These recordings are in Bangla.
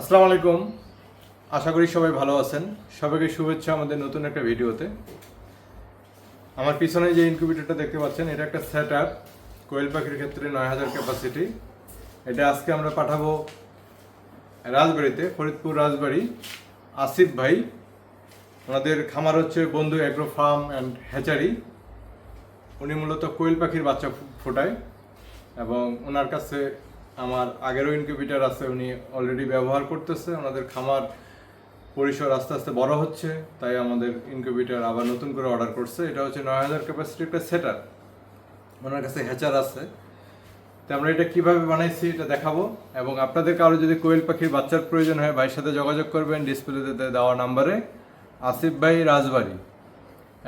আসসালামু আলাইকুম। আশা করি সবাই ভালো আছেন। সবাইকে শুভেচ্ছা আমাদের নতুন একটা ভিডিওতে। আমার পিছনে যে ইনকিউবেটরটা দেখতে পাচ্ছেন, এটা একটা সেট আপ কোয়েল পাখির ক্ষেত্রে নয় হাজার ক্যাপাসিটি এটা আজকে আমরা পাঠাবো রাজবাড়িতে, ফরিদপুর রাজবাড়ি। আসিফ ভাই, ওনাদের খামার হচ্ছে বন্ধু অ্যাগ্রো ফার্ম অ্যান্ড হ্যাচারি উনি মূলত কোয়েল পাখির বাচ্চা ফোটায় এবং ওনার কাছে আমার আগেরও ইনকিউবেটার আছে, উনি অলরেডি ব্যবহার করতেছে, ওনাদের খামার পরিসর আস্তে আস্তে বড় হচ্ছে, তাই আমাদের ইনকিউবেটার আবার নতুন করে অর্ডার করছে। এটা হচ্ছে নয় হাজার ক্যাপাসিটি একটা সেটার ওনার কাছে হ্যাচার আছে। তো আমরা এটা কীভাবে বানাইছি এটা দেখাবো। এবং আপনাদের কারও যদি কোয়েল পাখির বাচ্চার প্রয়োজন হয়, ভাইয়ের সাথে যোগাযোগ করবেন ডিসপ্লেতে দেওয়া নাম্বারে। আসিফ ভাই রাজবাড়ি।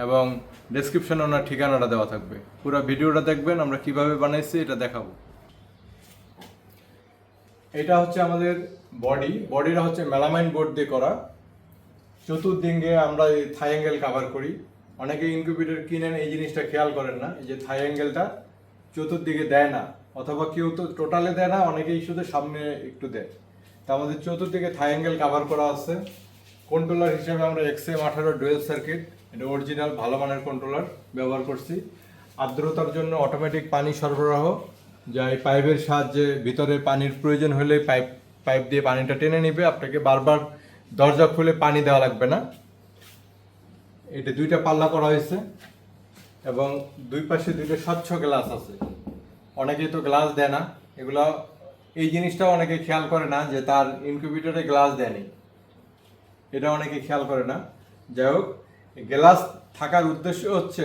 এবং ডেসক্রিপশনে ওনার ঠিকানাটা দেওয়া থাকবে। পুরো ভিডিওটা দেখবেন, আমরা কীভাবে বানাইছি এটা দেখাবো। এটা হচ্ছে আমাদের বডি বডিটা হচ্ছে মেলামাইন বোর্ড দিয়ে করা। চতুর্দিকে আমরা এই থাই অ্যাঙ্গেল কাভার করি। অনেকে ইনকিউবেটর কিনেন, এই জিনিসটা খেয়াল করেন না যে থাই অ্যাঙ্গেলটা চতুর্দিকে দেয় না, অথবা কেউ তো টোটালে দেয় না, অনেকেই শুধু সামনে একটু দেয়। তা আমাদের চতুর্দিকে থাই অ্যাঙ্গেল কাভার করা আছে। কন্ট্রোলার হিসেবে আমরা এক্সএম আঠারো ডুয়েল সার্কিট এটা অরিজিনাল ভালো মানের কন্ট্রোলার ব্যবহার করছি। আর্দ্রতার জন্য অটোমেটিক পানি সরবরাহ। যা এই পাইপের সাহায্যে ভিতরে পানির প্রয়োজন হলে পাইপ পাইপ দিয়ে পানিটা টেনে নেবে। আপনাকে বারবার দরজা খুলে পানি দেওয়া লাগবে না। এটা দুইটা পাল্লা করা হয়েছে এবং দুই পাশে দুইটা স্বচ্ছ গ্লাস আছে। অনেকেই তো গ্লাস দেয় না। এগুলো, এই জিনিসটা অনেকে খেয়াল করে না যে তার ইনকিউবেটরে গ্লাস দেয়নি। এটা অনেকে খেয়াল করে না। যাই হোক গ্লাস থাকার উদ্দেশ্য হচ্ছে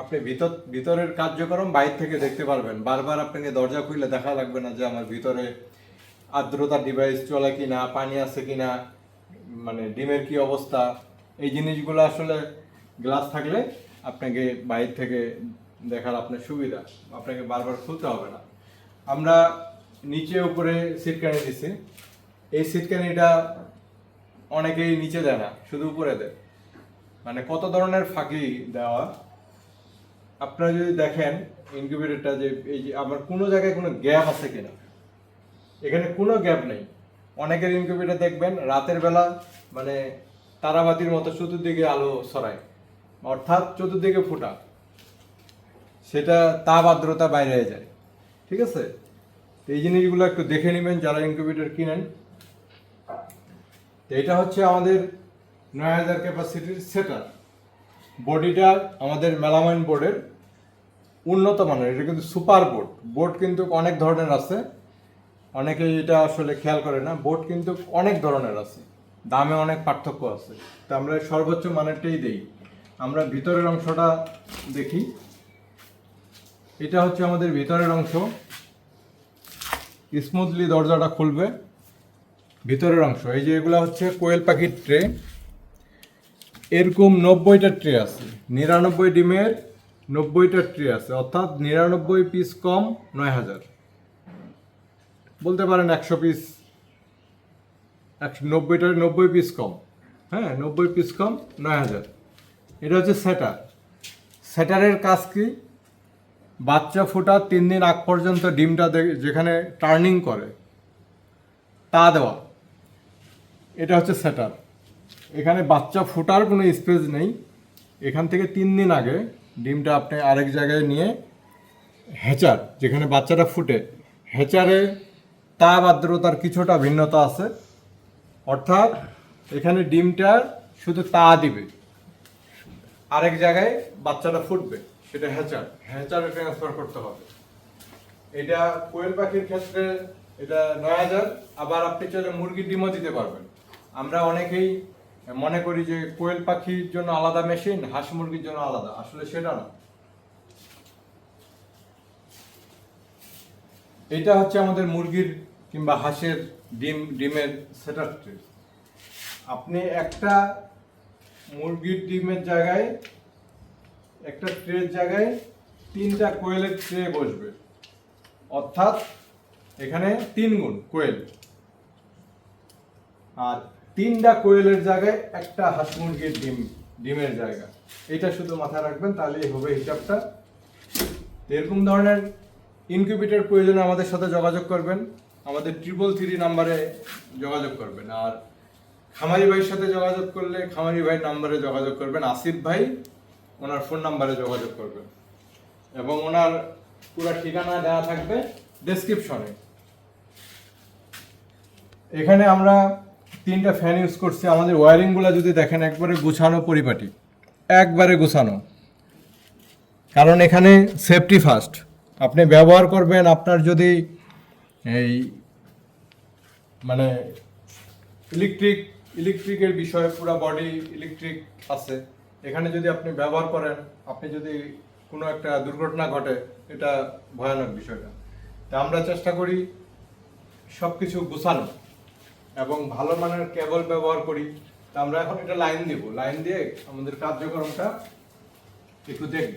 আপনি ভিতর, ভিতরের কার্যক্রম বাইরে থেকে দেখতে পারবেন। বারবার আপনাকে দরজা খুললে দেখা লাগবে না যে আমার ভিতরে আর্দ্রতা ডিভাইস চলে কি না পানি আছে কি না মানে ডিমের কি অবস্থা। এই জিনিসগুলো আসলে গ্লাস থাকলে আপনাকে বাইরে থেকে দেখার আপনার সুবিধা। আপনাকে বারবার খুলতে হবে না। আমরা নিচে উপরে সিটকানি দিছি। এই সিটকানিটা অনেকেই নিচে দেয় না, শুধু উপরে দেয়। মানে কত ধরনের ফাঁকি দেওয়া? আপনারা যদি দেখেন ইনকিউবেটরটা যে এই যে আমার কোনো জায়গায় কোনো গ্যাপ আছে কিনা, এখানে কোনো গ্যাপ নেই। অনেকের ইনকিউবেটর দেখবেন রাতের বেলা মানে তারাবাতির মতো চতুর্দিকে আলো ছড়ায়, অর্থাৎ চতুর্দিকে ফোটা। সেটা তাপ আর্দ্রতা বাইরে হয়ে যায়, ঠিক আছে? তো এই জিনিসগুলো একটু দেখে নেবেন যারা ইনকিউবেটর কিনেন। তো এটা হচ্ছে আমাদের নয় হাজার ক্যাপাসিটির সেটার বডিটা আমাদের মেলামাইন বোর্ডের উন্নত মানের, এটা কিন্তু সুপার বোট। বোট কিন্তু অনেক ধরনের আছে। অনেকে এটা আসলে খেয়াল করে না, বোট কিন্তু অনেক ধরনের আছে। দামে অনেক পার্থক্য আছে। তো আমরা সর্বোচ্চ মানেরটাই দেই। আমরা ভিতরের অংশটা দেখি। এটা হচ্ছে আমাদের ভিতরের অংশ। স্মুথলি দরজাটা খুলবে। ভিতরের অংশ। এই যে এগুলো হচ্ছে কোয়েল পাখির ট্রে। এরকম নব্বইটা ট্রে আছে। নিরানব্বই ডিমের নব্বইটা ট্রে আছে, অর্থাৎ নিরানব্বই পিস কম নয় হাজার। বলতে পারেন একশো পিস একশো নব্বইটার নব্বই পিস কম। হ্যাঁ নব্বই পিস কম নয় হাজার। এটা হচ্ছে সেটার। সেটারের কাজ কি? বাচ্চা ফোটার তিন দিন আগ পর্যন্ত ডিমটা যেখানে টার্নিং করে, তা দেওয়া। এটা হচ্ছে সেটার। এখানে বাচ্চা ফোটার কোনো স্পেস নেই। এখান থেকে তিন দিন আগে ডিমটা আপনি আরেক জায়গায় নিয়ে হেচার, যেখানে বাচ্চাটা ফুটে। হেচারে তাপ আর্দ্রতার কিছুটা ভিন্নতা আছে। অর্থাৎ এখানে ডিমটা শুধু তা দিবে। আরেক জায়গায় বাচ্চাটা ফুটবে, সেটা হ্যাচার হ্যাচারে ট্রান্সফার করতে হবে। এটা কোয়েল পাখির ক্ষেত্রে এটা নয় হাজার, আবার আপনি চাইলে মুরগির ডিমও দিতে পারবেন। আমরা অনেকেই মনে করি যে কোয়েল পাখির জন্য আলাদা মেশিন, হাঁস মুরগির জন্য আলাদা। আসলে সেটা না। এটা হচ্ছে আমাদের মুরগির কিংবা হাঁসের ডিম, ডিমের সেটার ট্রে আপনি একটা মুরগির ডিমের জায়গায়, একটা ট্রের জায়গায় তিনটা কোয়েলের ট্রে বসবে। অর্থাৎ এখানে তিন গুণ কোয়েল। আর তিনটা কোয়েলের জায়গায় একটা হাঁস মুরগির ডিম, ডিমের জায়গা। এটা শুধু মাথায় রাখবেন, তাহলেই হবে হিসাবটা। এরকম ধরনের ইনকিউবেটর প্রয়োজনে আমাদের সাথে যোগাযোগ করবেন। আমাদের ট্রিপল থ্রি নাম্বারে যোগাযোগ করবেন। আর খামারি ভাইয়ের সাথে যোগাযোগ করলে খামারি ভাইয়ের নাম্বারে যোগাযোগ করবেন। আসিফ ভাই, ওনার ফোন নাম্বারে যোগাযোগ করবেন। এবং ওনার পুরো ঠিকানা দেওয়া থাকবে ডেসক্রিপশনে এখানে আমরা তিনটা ফ্যান ইউজ করছি, আমাদের ওয়ারিংগুলো যদি দেখেন, একবারে গুছানো পরিপাটি। একবারে গুছানো। কারণ এখানে সেফটি ফার্স্ট আপনি ব্যবহার করবেন, আপনার যদি এই মানে ইলেকট্রিক ইলেকট্রিকের বিষয়ে পুরো বডি ইলেকট্রিক আছে। এখানে যদি আপনি ব্যবহার করেন, আপনি যদি কোনো একটা দুর্ঘটনা ঘটে, এটা ভয়ানক বিষয়টা। তা আমরা চেষ্টা করি সব কিছু গুছানো এবং ভালো মানের কেবল ব্যবহার করি, তা আমরা এখন এটা লাইন দিব। লাইন দিয়ে আমাদের কার্যক্রমটা একটু দেখব।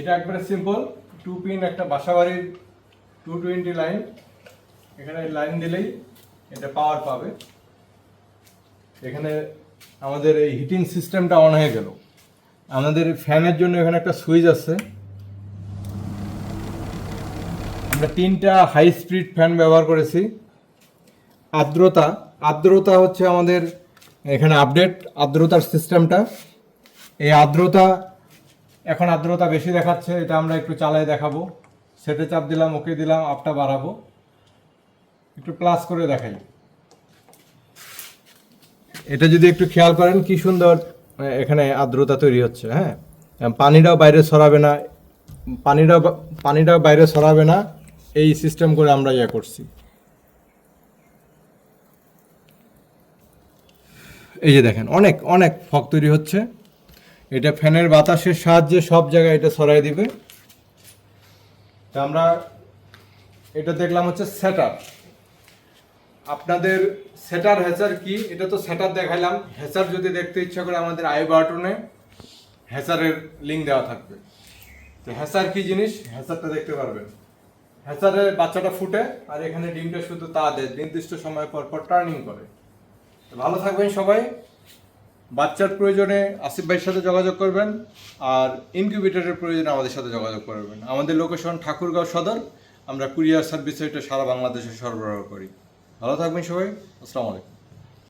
এটা একবারে সিম্পল টু পিন একটা বাসাবাড়ির টু টোয়েন্টি লাইন এখানে লাইন দিলেই এটা পাওয়ার পাবে। এখানে আমাদের এই হিটিং সিস্টেমটা অন হয়ে গেল। আমাদের ফ্যানের জন্য এখানে একটা সুইচ আছে। আমরা তিনটা হাই স্পিড ফ্যান ব্যবহার করেছি। আর্দ্রতা আর্দ্রতা হচ্ছে আমাদের এখানে আপডেট আর্দ্রতার সিস্টেমটা এই আর্দ্রতা, এখন আর্দ্রতা বেশি দেখাচ্ছে, এটা আমরা একটু চালায় দেখাবো। সেটে চাপ দিলাম ওকে দিলাম আপটা বাড়াবো। একটু প্লাস করে দেখাই। এটা যদি একটু খেয়াল করেন, কি সুন্দর এখানে আর্দ্রতা তৈরি হচ্ছে হ্যাঁ? পানিটাও বাইরে সরাবে না, পানিটাও পানিটাও বাইরে সরাবে না, এই সিস্টেম করে আমরা ইয়ে করছি। এই যে দেখেন, অনেক অনেক ফক তৈরি হচ্ছে। এটা ফ্যানের বাতাসের সাহায্যে সব জায়গায় এটা সরাই দিবে। তা আমরা এটা দেখলাম হচ্ছে সেটআপ আপনাদের সেটার হ্যাচার কি? এটা তো সেটার দেখাইলাম। হ্যাচার যদি দেখতে ইচ্ছা করে আমাদের আই বাটনে হ্যাচারের লিঙ্ক দেওয়া থাকবে। তো হ্যাচার কি জিনিস? হ্যাচারটা দেখতে পারবেন। হ্যাচারে বাচ্চাটা ফুটে আর এখানে ডিমটা শুধু তা দেয়। নির্দিষ্ট সময় পর পর টার্নিং করে। ভালো থাকবেন সবাই। বাচ্চার প্রয়োজনে আসিফ ভাইয়ের সাথে যোগাযোগ করবেন আর ইনকিউবেটরের প্রয়োজনে আমাদের সাথে যোগাযোগ করবেন। আমাদের লোকেশন ঠাকুরগাঁও সদর। আমরা কুরিয়ার সার্ভিস এটা সারা বাংলাদেশে সরবরাহ করি। ভালো থাকবেন সবাই। আসসালামু আলাইকুম।